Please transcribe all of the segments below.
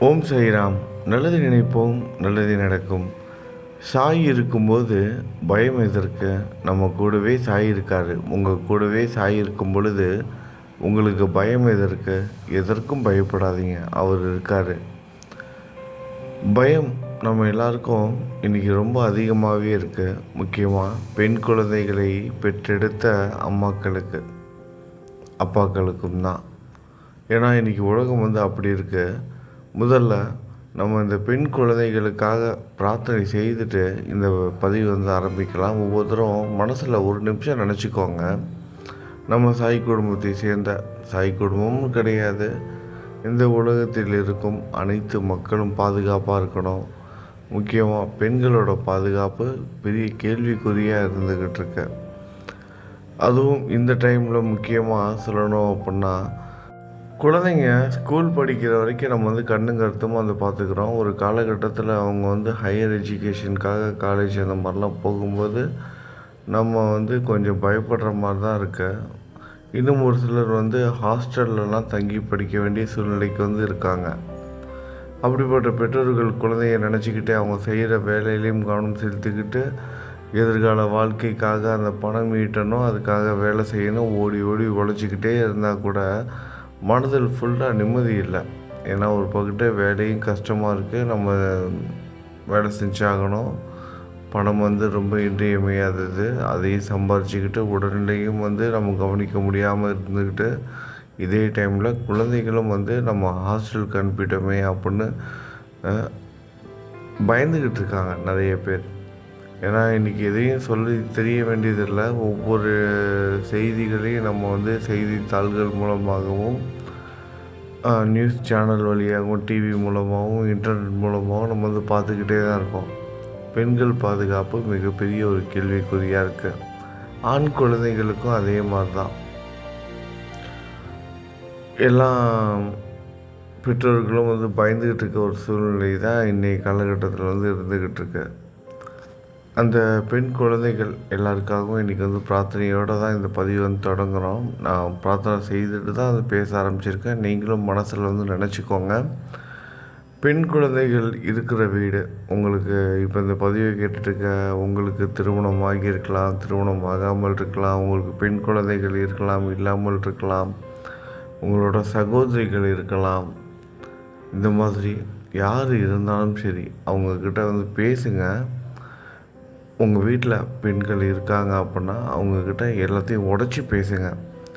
ஓம் சாய்ராம். நல்லது நினைப்போம் நல்லது நடக்கும். சாய் இருக்கும்போது பயம் எதற்கு? நம்ம கூடவே சாய் இருக்காரு. உங்கள் கூடவே சாய் இருக்கும் பொழுது உங்களுக்கு பயம் எதற்கு? எதற்கும் பயப்படாதீங்க. அவர் இருக்கார். பயம் நம்ம எல்லாருக்கும் இன்றைக்கி ரொம்ப அதிகமாகவே இருக்குது முக்கியமாக பெண் குழந்தைகளை பெற்றெடுத்த அம்மாக்களுக்கு அப்பாக்களுக்கும் தான். ஏன்னா இன்றைக்கி உலகம் வந்து அப்படி இருக்குது முதல்ல நம்ம இந்த பெண் குழந்தைகளுக்காக பிரார்த்தனை செய்துட்டு இந்த பதிவு வந்து ஆரம்பிக்கலாம். ஒவ்வொருத்தரும் மனசில் ஒரு நிமிஷம் நினச்சிக்கோங்க. நம்ம சாய் குடும்பத்தை சேர்ந்த சாய் குடும்பமும் கிடையாது. இந்த உலகத்தில் இருக்கும் அனைத்து மக்களும் பாதுகாப்பாக இருக்கணும். முக்கியமாக பெண்களோட பாதுகாப்பு பெரிய கேள்விக்குறியாக இருந்துக்கிட்டு இருக்கு. அதுவும் இந்த டைமில் முக்கியமாக சொல்லணும் அப்படின்னா குழந்தைங்க ஸ்கூல் படிக்கிற வரைக்கும் நம்ம வந்து கண்ணும் கருத்துமாக வந்து பார்த்துக்குறோம். ஒரு காலகட்டத்தில் அவங்க வந்து ஹையர் எஜுகேஷனுக்காக காலேஜ் அந்த மாதிரிலாம் போகும்போது நம்ம வந்து கொஞ்சம் பயப்படுற மாதிரி தான் இருக்கு. இன்னும் ஒரு சிலர் வந்து ஹாஸ்டல்லலாம் தங்கி படிக்க வேண்டிய சூழ்நிலைக்கு வந்து இருக்காங்க. அப்படிப்பட்ட பெற்றோர்கள் குழந்தைய நினச்சிக்கிட்டு அவங்க செய்கிற வேலையிலையும் கவனம் செலுத்திக்கிட்டு எதிர்கால வாழ்க்கைக்காக அந்த பணம் ஈட்டணும் அதுக்காக வேலை செய்யணும் ஓடி ஓடி உழைச்சிக்கிட்டே இருந்தால் கூட மனதில் ஃபுல்லாக நிம்மதி இல்லை. ஏன்னா ஒரு பக்கிட்ட வேலையும் கஷ்டமாக இருக்குது நம்ம வேலை செஞ்சாகணும். பணம் வந்து ரொம்ப இன்றியமையாதது. அதையும் சம்பாரிச்சுக்கிட்டு உடல்நிலையும் வந்து நம்ம கவனிக்க முடியாமல் இருந்துக்கிட்டு இதே டைமில் குழந்தைகளும் வந்து நம்ம ஹாஸ்டலுக்கு அனுப்பிட்டோமே அப்படின்னு பயந்துக்கிட்டு இருக்காங்க நிறைய பேர். ஏன்னா இன்றைக்கி எதையும் சொல்லி தெரிய வேண்டியதில்லை. ஒவ்வொரு செய்திகளையும் நம்ம வந்து செய்தித்தாள்கள் மூலமாகவும் நியூஸ் சேனல் வழியாகவும் டிவி மூலமாகவும் இன்டர்நெட் மூலமாகவும் நம்ம வந்து பார்த்துக்கிட்டே தான் இருக்கோம். பெண்கள் பாதுகாப்பு மிகப்பெரிய ஒரு கேள்விக்குறியாக இருக்குது ஆண் குழந்தைகளுக்கும் அதே மாதிரி தான். எல்லா பெற்றோர்களும் வந்து பயந்துக்கிட்டு இருக்க ஒரு சூழ்நிலை தான் இன்றைய காலகட்டத்தில் வந்து இருந்துக்கிட்டு இருக்கு. அந்த பெண் குழந்தைகள் எல்லாருக்காகவும் இன்றைக்கி வந்து பிரார்த்தனையோடு தான் இந்த பதிவு வந்து தொடங்குகிறோம் நான் பிரார்த்தனை செய்துட்டு தான் அது பேச ஆரம்பிச்சிருக்கேன். நீங்களும் மனசில் வந்து நினச்சிக்கோங்க. பெண் குழந்தைகள் இருக்கிற வீடு உங்களுக்கு இப்போ இந்த பதிவை கேட்டுட்டு இருக்க உங்களுக்கு திருமணம் ஆகியிருக்கலாம் திருமணம் ஆகாமல் இருக்கலாம் உங்களுக்கு பெண் குழந்தைகள் இருக்கலாம் இல்லாமல் இருக்கலாம் உங்களோட சகோதரிகள் இருக்கலாம். இந்த மாதிரி யார் இருந்தாலும் சரி அவங்கக்கிட்ட வந்து பேசுங்கள் உங்கள் வீட்டில் பெண்கள் இருக்காங்க அப்படின்னா அவங்கக்கிட்ட எல்லாத்தையும் உடச்சி பேசுங்க.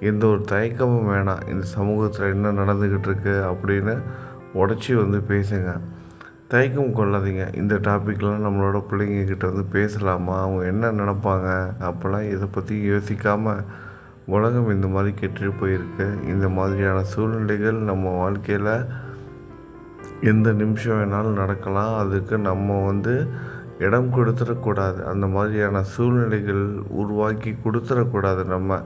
எந்த ஒரு தயக்கமும் வேணாம். இந்த சமூகத்தில் என்ன நடந்துக்கிட்டு இருக்கு அப்படின்னு உடச்சி வந்து பேசுங்க. தயக்கம் கொள்ளாதீங்க. இந்த டாப்பிக்லாம் நம்மளோட பிள்ளைங்கக்கிட்ட வந்து பேசலாமா? அவங்க என்ன நினப்பாங்க? அப்போல்லாம் இதை பற்றி யோசிக்காமல் உலகம் இந்த மாதிரி கெட்டு போயிருக்கு. இந்த மாதிரியான சூழ்நிலைகள் நம்ம வாழ்க்கையில் எந்த நிமிஷம் வேணாலும் நடக்கலாம். அதுக்கு நம்ம வந்து இடம் கொடுத்துடக்கூடாது. அந்த மாதிரியான சூழ்நிலைகள் உருவாக்கி கொடுத்துடக்கூடாது நம்ம.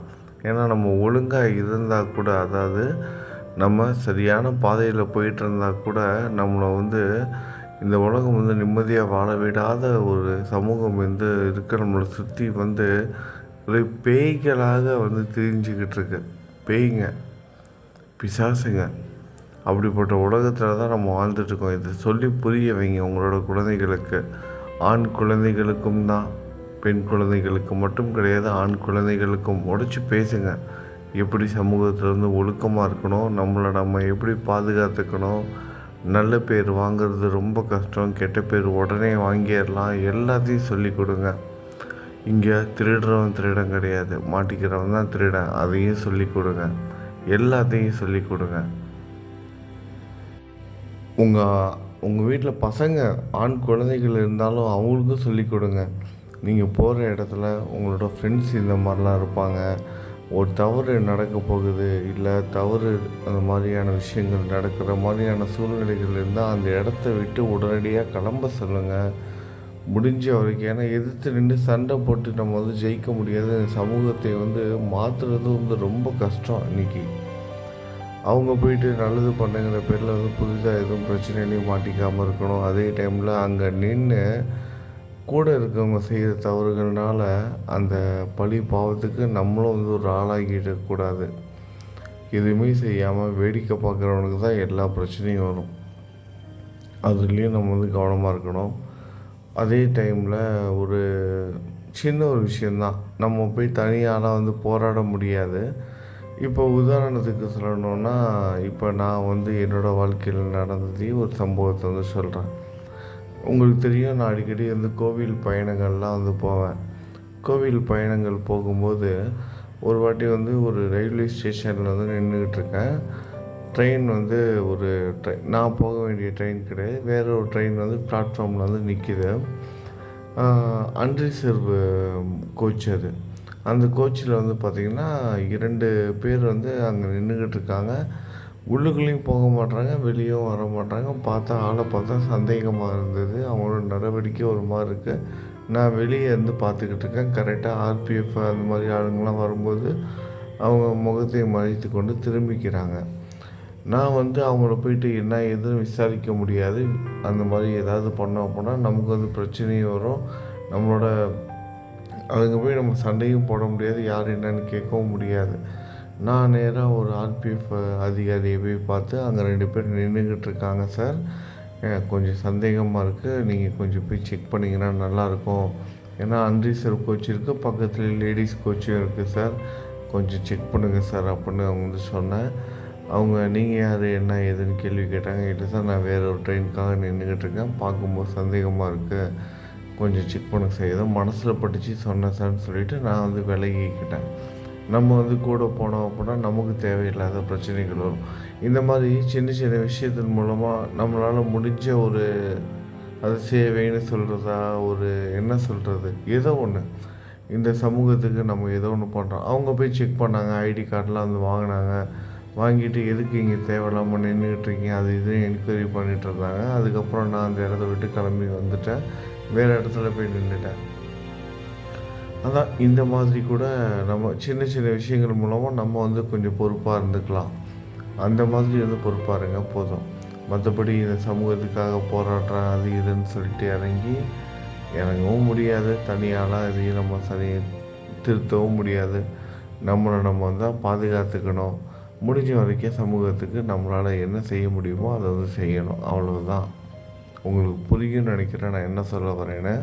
ஏன்னா நம்ம ஒழுங்காக இருந்தால் கூட அதாவது நம்ம சரியான பாதையில் போயிட்டு இருந்தால் கூட நம்மளை வந்து இந்த உலகம் வந்து நிம்மதியாக வாழ விடாத ஒரு சமூகம் வந்து இருக்க. நம்மளை சுற்றி வந்து ஒரு பேய்களாக வந்து திரிஞ்சுக்கிட்டு இருக்கு பேய்ங்க பிசாசுங்க. அப்படிப்பட்ட உலகத்தில் தான் நம்ம வாழ்ந்துட்டுருக்கோம் இதை சொல்லி புரிய வைங்க உங்களோட குழந்தைகளுக்கு. ஆண் குழந்தைகளுக்கும் தான் பெண் குழந்தைகளுக்கு மட்டும் கிடையாது ஆண் குழந்தைகளுக்கும் உடச்சி பேசுங்க. எப்படி சமூகத்தில் வந்து ஒழுக்கமாக இருக்கணும் நம்மளை நம்ம எப்படி பாதுகாத்துக்கணும் நல்ல பேர் வாங்கிறது ரொம்ப கஷ்டம் கெட்ட பேர் உடனே வாங்கிடலாம் எல்லாத்தையும் சொல்லி கொடுங்க. இங்கே திருடுறவன் திருடம் கிடையாது மாட்டிக்கிறவன் தான் திருடன் அதையும் சொல்லி கொடுங்க. எல்லாத்தையும் சொல்லி கொடுங்க. உங்கள் உங்கள் வீட்டில் பசங்க ஆண் குழந்தைகள் இருந்தாலும் அவங்களுக்கும் சொல்லி கொடுங்க. நீங்கள் போகிற இடத்துல உங்களோட ஃப்ரெண்ட்ஸ் இந்த மாதிரிலாம் இருப்பாங்க. ஒரு தவறு நடக்க போகுது இல்லை தவறு அந்த மாதிரியான விஷயங்கள் நடக்கிற மாதிரியான சூழ்நிலைகள் இருந்தால் அந்த இடத்த விட்டு உடனடியாக கிளம்ப சொல்லுங்கள் முடிஞ்ச வரைக்கும் ஏன்னா எதிர்த்து நின்று சண்டை போட்டு நம்ம வந்து ஜெயிக்க முடியாது. சமூகத்தை வந்து மாற்றுறது வந்து ரொம்ப கஷ்டம் இன்னைக்கு. அவங்க போயிட்டு நல்லது பண்ணுங்கிற பேரில் வந்து புதுசாக எதுவும் பிரச்சனையிலையும் மாட்டிக்காமல் இருக்கணும். அதே டைமில் அங்கே நின்று கூட இருக்கவங்க செய்கிற தவறுகள்னால அந்த பழி பாவத்துக்கு நம்மளும் வந்து ஒரு ஆளாகிடக்கூடாது எதுவுமே செய்யாமல் வேடிக்கை பார்க்குறவனுக்கு தான் எல்லா பிரச்சனையும் வரும். அதுலேயும் நம்ம வந்து கவனமாக இருக்கணும். அதே டைமில் ஒரு சின்ன ஒரு விஷயந்தான் நம்ம போய் தனியாலாம் வந்து போராட முடியாது. இப்போ உதாரணத்துக்கு சொல்லணுன்னா இப்போ நான் வந்து என்னோடய வாழ்க்கையில் நடந்ததையும் ஒரு சம்பவத்தை வந்து சொல்கிறேன் உங்களுக்கு தெரியும் நான் அடிக்கடி வந்து கோவில் பயணங்கள்லாம் வந்து போவேன். கோவில் பயணங்கள் போகும்போது ஒரு வாட்டி வந்து ஒரு ரயில்வே ஸ்டேஷனில் வந்து நின்றுக்கிட்டு இருக்கேன். ட்ரெயின் வந்து ஒரு ட்ரெயின் நான் போக வேண்டிய ட்ரெயின் கிடையாது. வேறு ஒரு ட்ரெயின் வந்து பிளாட்ஃபார்மில் வந்து நிற்கிது அன்ரிசர்வ் கோச் அது. அந்த கோச்சில் வந்து பார்த்திங்கன்னா இரண்டு பேர் வந்து அங்கே நின்றுக்கிட்டு இருக்காங்க உள்ளுக்குள்ளேயும் போக மாட்றாங்க வெளியும் வர மாட்றாங்க. பார்த்தா ஆளை பார்த்தா சந்தேகமாக இருந்தது. அவங்களோட நடவடிக்கை ஒரு மாதிரி இருக்குது நான் வெளியே இருந்து பார்த்துக்கிட்டு இருக்கேன் கரெக்டாக ஆர்பிஎஃப் அந்த மாதிரி ஆளுங்கள்லாம் வரும்போது அவங்க முகத்தை மறைத்து கொண்டு திரும்பிக்கிறாங்க. நான் வந்து அவங்கள போயிட்டு என்ன எதுவும் விசாரிக்க முடியாது. அந்த மாதிரி ஏதாவது பண்ணோம் அப்படின்னா நமக்கு வந்து பிரச்சனையும் வரும். நம்மளோட அங்கே போய் நம்ம சண்டையும் போட முடியாது யார் என்னன்னு கேட்கவும் முடியாது. நான் நேராக ஒரு ஆர்பிஎஃப் அதிகாரியை போய் பார்த்து அங்கே ரெண்டு பேர் நின்றுக்கிட்டு இருக்காங்க சார். கொஞ்சம் சந்தேகமாக இருக்குது நீங்கள் கொஞ்சம் போய் செக் பண்ணிங்கன்னா நல்லாயிருக்கும் ஏன்னா அன்ரிசர்வ் கோச் இருக்குது பக்கத்தில் லேடிஸ் கோச்சும் இருக்குது சார். கொஞ்சம் செக் பண்ணுங்கள் சார் அப்படின்னு அவங்க வந்து சொன்னேன். அவங்க நீங்கள் யார்? என்ன? ஏதுன்னு கேள்வி கேட்டாங்க. இல்லை சார் நான் வேறு ஒரு ட்ரெயினுக்காக நின்றுக்கிட்டு இருக்கேன். பார்க்கும்போது சந்தேகமாக இருக்குது கொஞ்சம் செக் பண்ண சார். மனசில் பட்டுச்சு சொன்னேன் சார்னு சொல்லிவிட்டு நான் வந்து விலகிக்கிட்டேன். நம்ம வந்து கூட போனோம் அப்படின்னா நமக்கு தேவையில்லாத பிரச்சனைகள் வரும். இந்த மாதிரி சின்ன சின்ன விஷயத்தின் மூலமாக நம்மளால் முடிஞ்ச ஒரு அது சேவைன்னு சொல்கிறதா ஒரு என்ன சொல்கிறது ஏதோ ஒன்று இந்த சமூகத்துக்கு நம்ம ஏதோ ஒன்று பண்ணுறோம் அவங்க போய் செக் பண்ணாங்க ஐடி கார்டெலாம் வந்து வாங்கினாங்க. வாங்கிட்டு எதுக்கு இங்கே தேவையில்லாமல் நின்றுக்கிட்டு இருக்கீங்க? அது இதுன்னு என்கொயரி பண்ணிகிட்டு இருந்தாங்க. அதுக்கப்புறம் நான் அந்த இடத்த விட்டு கிளம்பி வந்துட்டேன். வேறு இடத்துல போய் நின்றுட்டேன் அதான் இந்த மாதிரி கூட நம்ம சின்ன சின்ன விஷயங்கள் மூலமாக நம்ம வந்து கொஞ்சம் பொறுப்பாக இருந்துக்கலாம். அந்த மாதிரி வந்து பொறுப்பாக இருங்க போதும். மற்றபடி இந்த சமூகத்துக்காக போராடுறேன் அது இதுன்னு சொல்லிட்டு இறங்கி இறங்கவும் முடியாது. தனியாலாம் இதையும் நம்ம சரி திருத்தவும் முடியாது. நம்மளை நம்ம தான் பாதுகாத்துக்கணும். முடிஞ்ச வரைக்கும் சமூகத்துக்கு நம்மளால் என்ன செய்ய முடியுமோ அதை வந்து செய்யணும். அவ்வளோதான் உங்களுக்கு புரியும்னு நினைக்கிறேன். நான் என்ன சொல்ல வரேன்னு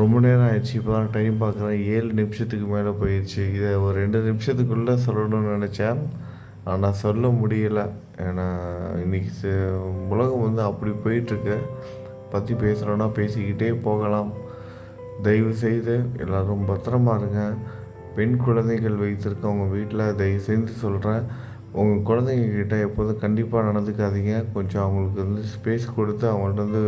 ரொம்ப நேரம் ஆயிடுச்சு. இப்போ தான் டைம் பார்க்குறேன். ஏழு நிமிஷத்துக்கு மேலே போயிடுச்சு இதை ஒரு ரெண்டு நிமிஷத்துக்குள்ளே சொல்லணும்னு நினச்சேன். ஆனால் சொல்ல முடியலை. ஏன்னா இன்றைக்கி உலகம் வந்து அப்படி போயிட்டுருக்கு. பற்றி பேசுகிறோன்னா பேசிக்கிட்டே போகலாம். தயவு செய்து எல்லோரும் பத்திரமா இருங்க. பெண் குழந்தைகள் வைத்திருக்கவங்க வீட்டில் தயவு செஞ்சு சொல்கிறேன் உங்கள் குழந்தைங்கக்கிட்ட எப்போதும் கண்டிப்பாக நடந்துக்காதீங்க. கொஞ்சம் அவங்களுக்கு வந்து ஸ்பேஸ் கொடுத்து அவங்கள்ட்ட வந்து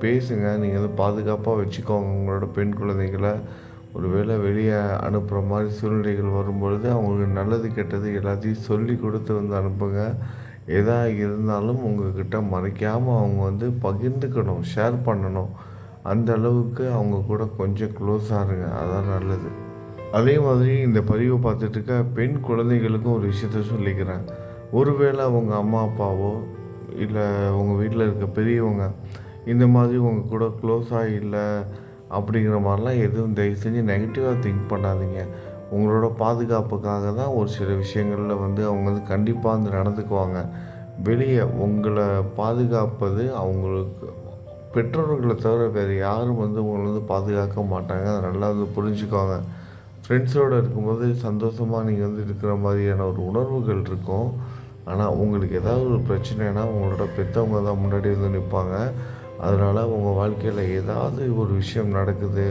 பேசுங்க. நீங்கள் வந்து பாதுகாப்பாக வச்சுக்கோங்க. உங்களோட பெண் குழந்தைகளை. ஒரு வேளை வெளியே அனுப்புகிற மாதிரி சூழ்நிலைகள் வரும்பொழுது அவங்களுக்கு நல்லது கெட்டது எல்லாத்தையும் சொல்லி கொடுத்து வந்து அனுப்புங்க. எதாக இருந்தாலும் உங்கள்கிட்ட மறைக்காமல் அவங்க வந்து பகிர்ந்துக்கணும் ஷேர் பண்ணணும். அந்த அளவுக்கு அவங்க கூட கொஞ்சம் க்ளோஸாக இருங்க. அதான் நல்லது. அதே மாதிரி இந்த பதிவை பார்த்துட்டு இருக்க பெண் குழந்தைகளுக்கும் ஒரு விஷயத்த சொல்லிக்கிறேன். ஒருவேளை அவங்க அம்மா அப்பாவோ இல்லை உங்கள் வீட்டில் இருக்க பெரியவங்க இந்த மாதிரி உங்கள் கூட க்ளோஸாக இல்லை அப்படிங்கிற மாதிரிலாம் எதுவும் தயவு செஞ்சு நெகட்டிவாக திங்க் பண்ணாதீங்க. உங்களோட பாதுகாப்புக்காக தான் ஒரு சில விஷயங்களில் வந்து அவங்க வந்து கண்டிப்பாக வந்து நடந்துக்குவாங்க. வெளியே உங்களை பாதுகாப்பது அவங்களுக்கு பெற்றோர்களை தவிர வேறு யாரும் வந்து உங்களை வந்து பாதுகாக்க மாட்டாங்க. அதை நல்லா வந்து புரிஞ்சுக்கோங்க. ஃப்ரெண்ட்ஸோடு இருக்கும்போது சந்தோஷமாக நீங்கள் வந்து இருக்கிற மாதிரியான ஒரு உணர்வுகள் இருக்கும். ஆனால் உங்களுக்கு ஏதாவது ஒரு பிரச்சனைனா உங்களோட பெற்றவங்க தான் முன்னாடி வந்து நிற்பாங்க அதனால் உங்கள் வாழ்க்கையில் ஏதாவது ஒரு விஷயம் நடக்குது.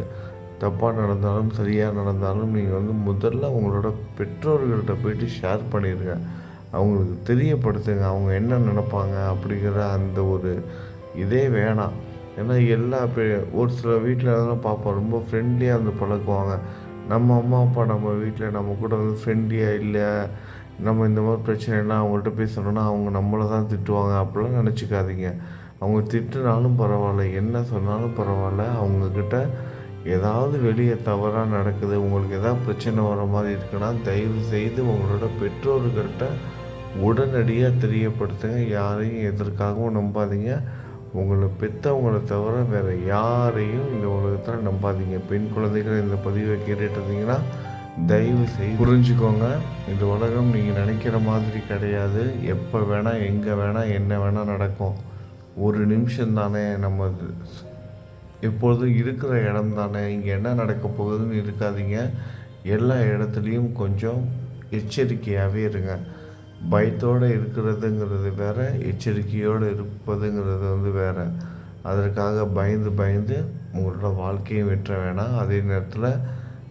தப்பாக நடந்தாலும் சரியாக நடந்தாலும் நீங்கள் வந்து முதல்ல உங்களோட பெற்றோர்கள்ட்ட போயிட்டு ஷேர் பண்ணிடுங்க அவங்களுக்கு தெரியப்படுத்துங்க. அவங்க என்ன நினப்பாங்க அப்படிங்கிற அந்த ஒரு இதே வேணாம். ஏன்னா எல்லா ஒரு சில வீட்டில் பார்ப்போம் ரொம்ப ஃப்ரெண்ட்லியாக வந்து பழக்குவாங்க நம்ம அம்மா அப்பா நம்ம வீட்டில் நம்ம கூட வந்து ஃப்ரெண்ட்லியாக இல்லை நம்ம இந்த மாதிரி பிரச்சனைனா அவங்கள்ட்ட பேசணுன்னா அவங்க நம்மளை தான் திட்டுவாங்க. அப்படிலாம் நினச்சிக்காதீங்க. அவங்க திட்டுனாலும் பரவாயில்ல என்ன சொன்னாலும் பரவாயில்ல. அவங்கக்கிட்ட ஏதாவது வெளியே தவறாக நடக்குது உங்களுக்கு எதாவது பிரச்சனை வர மாதிரி இருக்குன்னா தயவு செய்து உங்களோட பெற்றோர்கள்ட்ட உடனடியாக தெரியப்படுத்துங்க. யாரையும் எதற்காகவும் நம்பாதீங்க. உங்களை பெற்றவங்களை தவிர வேறு யாரையும் இந்த உலகத்தில் நம்பாதீங்க. பெண் குழந்தைகள் இந்த பதிவை கேட்டுட்டு இருந்தீங்கன்னா தயவு செய்து புரிஞ்சுக்கோங்க. இந்த உலகம் நீங்கள் நினைக்கிற மாதிரி கிடையாது. எப்போ வேணால் எங்கே வேணால் என்ன வேணால் நடக்கும். ஒரு நிமிஷம் தானே நம்ம எப்பொழுதும் இருக்கிற இடம் தானே இங்கே என்ன நடக்க போகுதுன்னு இருக்காதீங்க. எல்லா இடத்துலையும் கொஞ்சம் எச்சரிக்கையாகவே இருங்க. பயத்தோடு இருக்கிறதுங்கிறது வேறு எச்சரிக்கையோடு இருப்பதுங்கிறது வந்து வேற. அதற்காக பயந்து பயந்து உங்களோட வாழ்க்கையும் வெற்ற வேணாம். அதே நேரத்தில்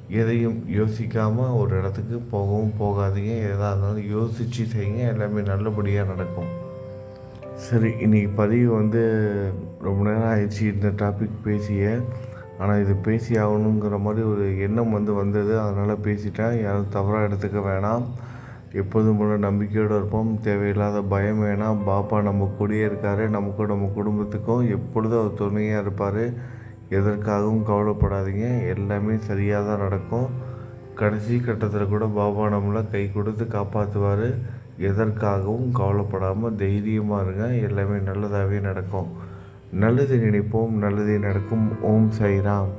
எதையும் யோசிக்காமல் ஒரு இடத்துக்கு போகவும் போகாதீங்க. எதாக இருந்தாலும் யோசித்து செய்யுங்க. எல்லாமே நல்லபடியாக நடக்கும். சரி இன்னைக்கு பதிவு வந்து ரொம்ப நேரம் ஆயிடுச்சு. இந்த டாபிக் பேசிய. ஆனால் இது பேசி ஆகணுங்கிற மாதிரி ஒரு எண்ணம் வந்து வந்தது. அதனால் பேசிட்டேன். யாரும் தவறாக எடுத்துக்க வேணாம். எப்போதும் போல நம்பிக்கையோடு இருப்போம். தேவையில்லாத பயம் வேணாம் பாப்பா நம்ம கூடயே இருக்கார். நமக்கும் நம்ம குடும்பத்துக்கும் எப்பொழுதும் அவர் துணையாக இருப்பார். எதற்காகவும் கவலைப்படாதீங்க. எல்லாமே சரியாக தான் நடக்கும். கடைசி கட்டத்தில் கூட பாபா நம்மளை கை கொடுத்து காப்பாற்றுவார் எதற்காகவும் கவலைப்படாமல் தைரியமாக இருங்க. எல்லாமே நல்லதாகவே நடக்கும். நல்லது நினைப்போம். நல்லதே நடக்கும். ஓம் சைராம்